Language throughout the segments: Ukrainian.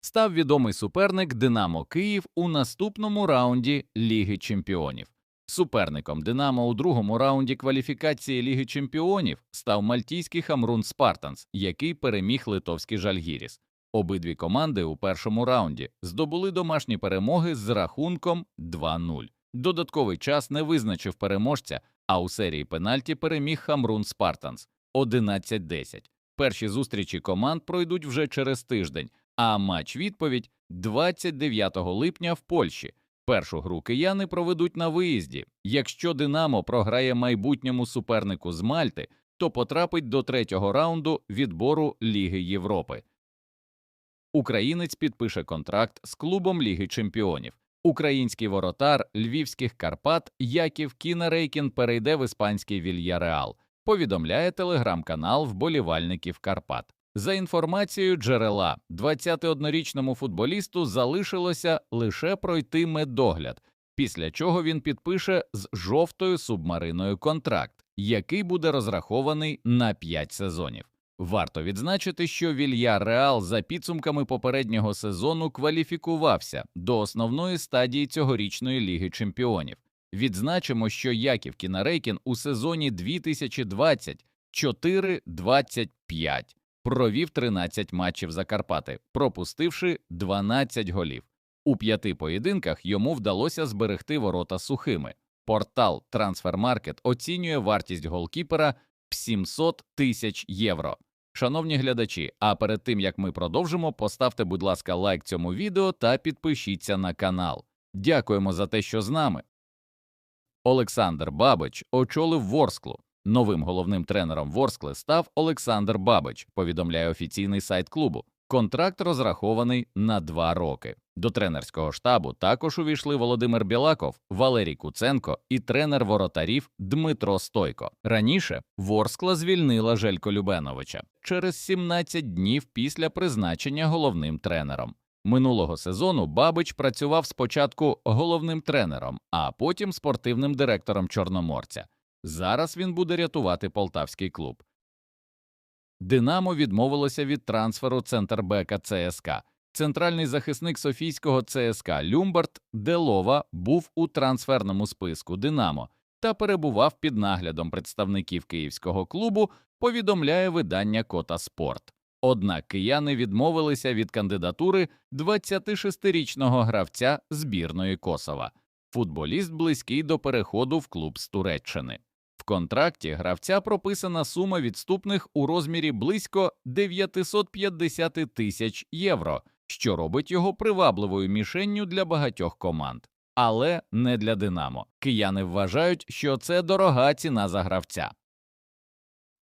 став відомий суперник Динамо Київ у наступному раунді Ліги Чемпіонів. Суперником Динамо у другому раунді кваліфікації Ліги Чемпіонів став мальтійський Хамрун Спартанс, який переміг литовський Жальгіріс. Обидві команди у першому раунді здобули домашні перемоги з рахунком 2-0. Додатковий час не визначив переможця, а у серії пенальті переміг Хамрун Спартанс 11-10. Перші зустрічі команд пройдуть вже через тиждень, а матч відповідь 29 липня в Польщі. Першу гру кияни проведуть на виїзді. Якщо Динамо програє майбутньому супернику з Мальти, то потрапить до третього раунду відбору Ліги Європи. Українець підпише контракт з клубом Ліги Чемпіонів. Український воротар львівських Карпат Яків Кінарейкін перейде в іспанський Вільяреал. Повідомляє телеграм-канал вболівальників Карпат. За інформацією джерела, 21-річному футболісту залишилося лише пройти медогляд, після чого він підпише з жовтою субмариною контракт, який буде розрахований на 5 сезонів. Варто відзначити, що Вільяреал за підсумками попереднього сезону кваліфікувався до основної стадії цьогорічної Ліги Чемпіонів. Відзначимо, що Яків Кінарейкін у сезоні 2024-25 провів 13 матчів за Карпати, пропустивши 12 голів. У п'яти поєдинках йому вдалося зберегти ворота сухими. Портал Трансфермаркет оцінює вартість голкіпера в 700 тисяч євро. Шановні глядачі, а перед тим як ми продовжимо, поставте, будь ласка, лайк цьому відео та підпишіться на канал. Дякуємо за те, що з нами. Олександр Бабич очолив Ворсклу. Новим головним тренером Ворскли став Олександр Бабич, повідомляє офіційний сайт клубу. Контракт розрахований на два роки. До тренерського штабу також увійшли Володимир Білаков, Валерій Куценко і тренер воротарів Дмитро Стойко. Раніше Ворскла звільнила Желько Любеновича через 17 днів після призначення головним тренером. Минулого сезону Бабич працював спочатку головним тренером, а потім спортивним директором Чорноморця. Зараз він буде рятувати полтавський клуб. Динамо відмовилося від трансферу центрбека ЦСКА. Центральний захисник Софійського ЦСКА Люмберт Делова був у трансферному списку Динамо та перебував під наглядом представників київського клубу, повідомляє видання Кота Спорт. Однак кияни відмовилися від кандидатури 26-річного гравця збірної Косова. Футболіст близький до переходу в клуб з Туреччини. В контракті гравця прописана сума відступних у розмірі близько 950 тисяч євро, що робить його привабливою мішенню для багатьох команд. Але не для Динамо. Кияни вважають, що це дорога ціна за гравця.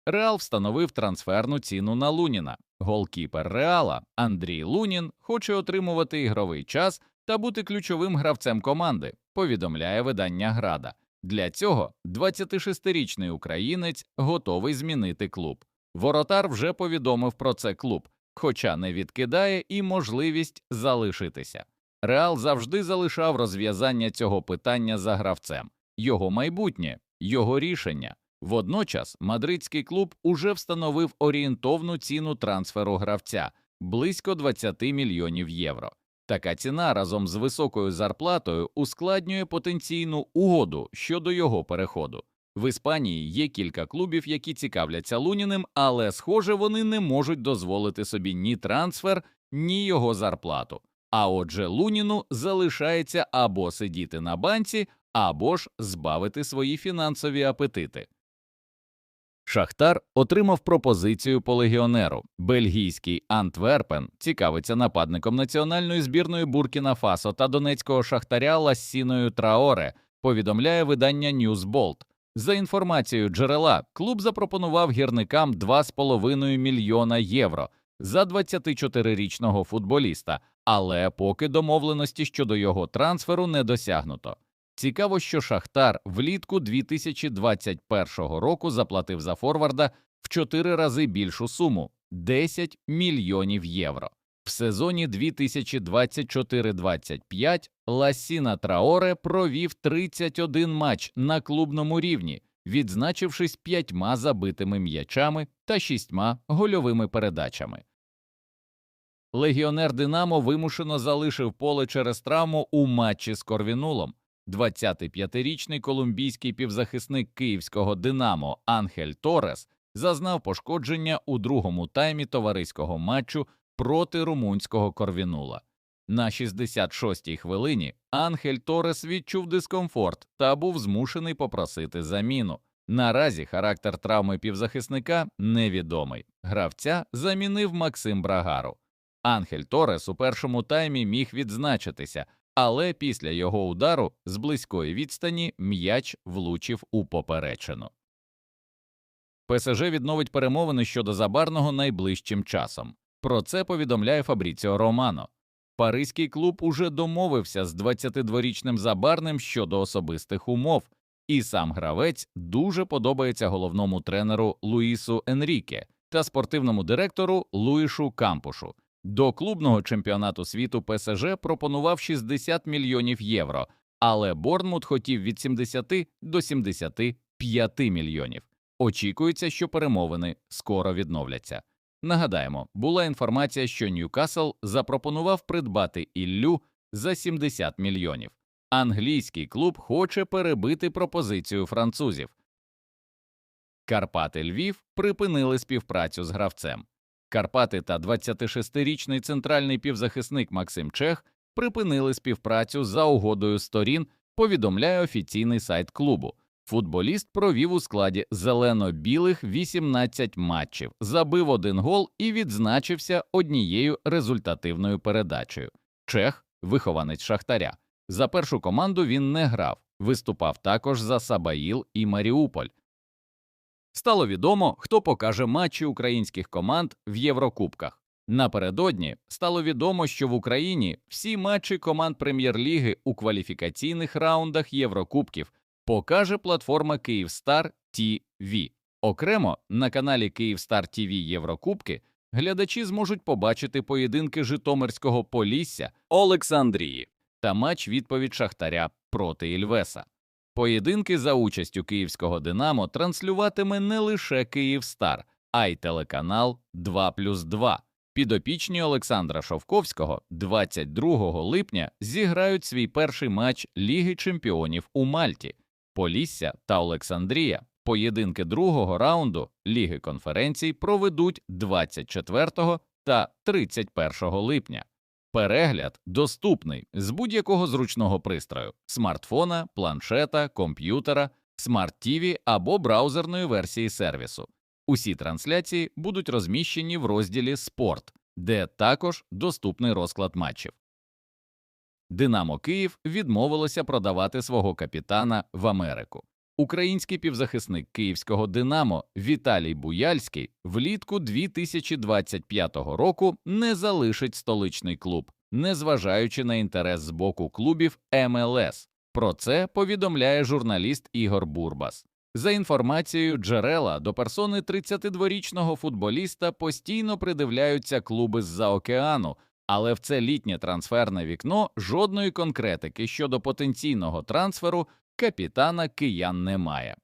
Реал встановив трансферну ціну на Луніна. Голкіпер Реала Андрій Лунін хоче отримувати ігровий час та бути ключовим гравцем команди, повідомляє видання Града. Для цього 26-річний українець готовий змінити клуб. Воротар вже повідомив про це клуб, хоча не відкидає і можливість залишитися. Реал завжди залишав розв'язання цього питання за гравцем, його майбутнє, його рішення. Водночас мадридський клуб уже встановив орієнтовну ціну трансферу гравця близько 20 мільйонів євро. Така ціна разом з високою зарплатою ускладнює потенційну угоду щодо його переходу. В Іспанії є кілька клубів, які цікавляться Луніним, але, схоже, вони не можуть дозволити собі ні трансфер, ні його зарплату. А отже, Луніну залишається або сидіти на банці, або ж збавити свої фінансові апетити. Шахтар отримав пропозицію по легіонеру. Бельгійський Антверпен цікавиться нападником національної збірної Буркіна Фасо та донецького шахтаря Лассіною Траоре, повідомляє видання Ньюзболт. За інформацією джерела, клуб запропонував гірникам 2,5 мільйона євро за 24-річного футболіста, але поки домовленості щодо його трансферу не досягнуто. Цікаво, що Шахтар влітку 2021 року заплатив за Форварда в 4 рази більшу суму 10 мільйонів євро. В сезоні 2024-25 Ласіна Траоре провів 31 матч на клубному рівні, відзначившись п'ятьма забитими м'ячами та шістьма гольовими передачами. легіонер Динамо вимушено залишив поле через травму у матчі з Корвінулом. 25-річний колумбійський півзахисник київського Динамо Анхель Торес зазнав пошкодження у другому таймі товариського матчу проти румунського Корвінула. На 66-й хвилині Анхель Торес відчув дискомфорт та був змушений попросити заміну. Наразі характер травми півзахисника невідомий. Гравця замінив Максим Брагару. Анхель Торес у першому таймі міг відзначитися, але після його удару з близької відстані м'яч влучив у поперечину. ПСЖ відновить перемовини щодо забарного найближчим часом. Про це повідомляє Фабріціо Романо. Паризький клуб уже домовився з 22-річним забарним щодо особистих умов, і сам гравець дуже подобається головному тренеру Луїсу Енріке та спортивному директору Луїшу Кампушу. До клубного чемпіонату світу ПСЖ пропонував 60 мільйонів євро, але Борнмут хотів від 70 до 75 мільйонів. Очікується, що перемовини скоро відновляться. Нагадаємо, була інформація, що Ньюкасл запропонував придбати Іллю за 70 мільйонів. Англійський клуб хоче перебити пропозицію французів. Карпати Львів припинили співпрацю з гравцем. Карпати та 26-річний центральний півзахисник Максим Чех припинили співпрацю за угодою сторін, повідомляє офіційний сайт клубу. Футболіст провів у складі зелено-білих 18 матчів, забив один гол і відзначився однією результативною передачею. Чех, вихованець Шахтаря. За першу команду він не грав, виступав також за Сабаїл і Маріуполь. Стало відомо, хто покаже матчі українських команд в Єврокубках. Напередодні стало відомо, що в Україні всі матчі команд прем'єр-ліги у кваліфікаційних раундах Єврокубків покаже платформа Київстар TV. Окремо на каналі Київстар TV Єврокубки глядачі зможуть побачити поєдинки Житомирського Полісся Олександрії та матч відповідь Шахтаря проти Ільвеса. Поєдинки за участю київського Динамо транслюватиме не лише Київстар, а й телеканал 2+,2. Підопічні Олександра Шовковського 22 липня зіграють свій перший матч Ліги Чемпіонів у Мальті. Полісся та Олександрія поєдинки другого раунду Ліги конференцій проведуть 24 та 31 липня. Перегляд доступний з будь-якого зручного пристрою смартфона, планшета, комп'ютера, смарт-тіві або браузерної версії сервісу. Усі трансляції будуть розміщені в розділі Спорт, де також доступний розклад матчів. Динамо Київ відмовилося продавати свого капітана в Америку. Український півзахисник київського Динамо Віталій Буяльський влітку 2025 року не залишить столичний клуб, незважаючи на інтерес з боку клубів МЛС. Про це повідомляє журналіст Ігор Бурбас. За інформацією джерела до персони 32-річного футболіста постійно придивляються клуби з-за океану, але в це літнє трансферне вікно жодної конкретики щодо потенційного трансферу капітана киян немає.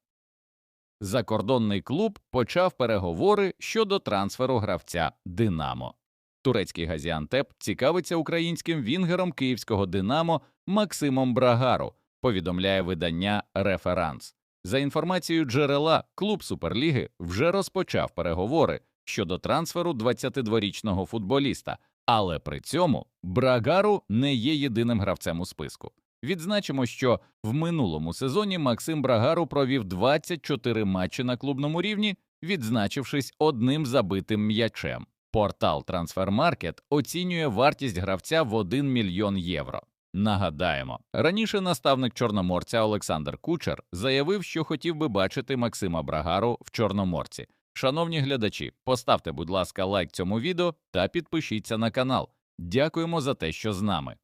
Закордонний клуб почав переговори щодо трансферу гравця Динамо. Турецький Газіантеп цікавиться українським вінгером київського Динамо Максимом Брагару, повідомляє видання Реферанс. За інформацією джерела, клуб Суперліги вже розпочав переговори щодо трансферу 22-річного футболіста, але при цьому Брагару не є єдиним гравцем у списку. Відзначимо, що в минулому сезоні Максим Брагару провів 24 матчі на клубному рівні, відзначившись одним забитим м'ячем. Портал Transfermarkt оцінює вартість гравця в 1 мільйон євро. Нагадаємо, раніше наставник чорноморця Олександр Кучер заявив, що хотів би бачити Максима Брагару в Чорноморці. Шановні глядачі, поставте, будь ласка, лайк цьому відео та підпишіться на канал. Дякуємо за те, що з нами.